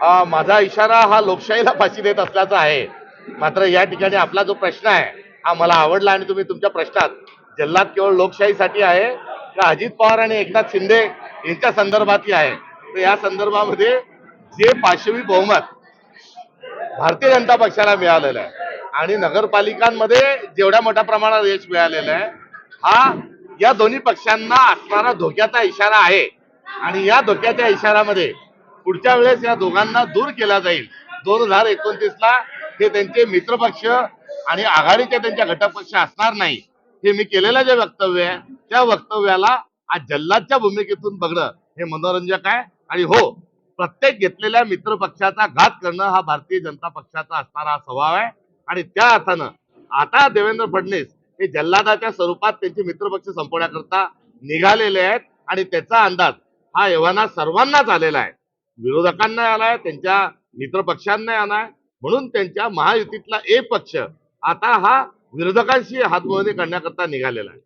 माझा इशारा हा लोकशाहीला फाशी देत असल्याचा आहे. मात्र या ठिकाणी आपला जो प्रश्न आहे हा मला आवडला आणि तुम्ही तुमच्या प्रश्नात जल्लाद केवळ लोकशाहीसाठी आहे का अजित पवार आणि एकनाथ शिंदे यांच्या संदर्भातही आहे? तर या संदर्भामध्ये जे पाचवी बहुमत भारतीय जनता पक्षाला मिळालेलं आहे आणि नगरपालिकांमध्ये जेवढ्या मोठ्या प्रमाणात यश मिळालेलं आहे हा या दोन्ही पक्षांना असणारा धोक्याचा इशारा आहे. आणि या धोक्याच्या इशाऱ्यामध्ये पुढच्या वेळेस या दोघांना दूर केला जाईल. दोन हजार एकोणतीस ला हे त्यांचे मित्रपक्ष आणि आघाडीचे त्यांच्या घटक पक्ष असणार नाही. हे मी केलेलं जे वक्तव्य आहे त्या वक्तव्याला आज जल्लादच्या भूमिकेतून बघणं हे मनोरंजक आहे. आणि हो प्रत्येक घेतलेल्या मित्र पक्षाचा घात करणं हा भारतीय जनता पक्षाचा असणारा स्वभाव आहे. आणि त्या अर्थानं आता देवेंद्र फडणवीस हे जल्लादाच्या स्वरूपात त्यांचे मित्रपक्ष संपवण्याकरता निघालेले आहेत. आणि त्याचा अंदाज हा एव्हाना सर्वांनाच आलेला आहे. विरोधकांना आलाय त्यांच्या मित्रपक्षांना आलाय म्हणून त्यांच्या महायुतीतला एक पक्ष आता हा विरोधकांशी हातमोहनी करण्याकरता निघालेला आहे.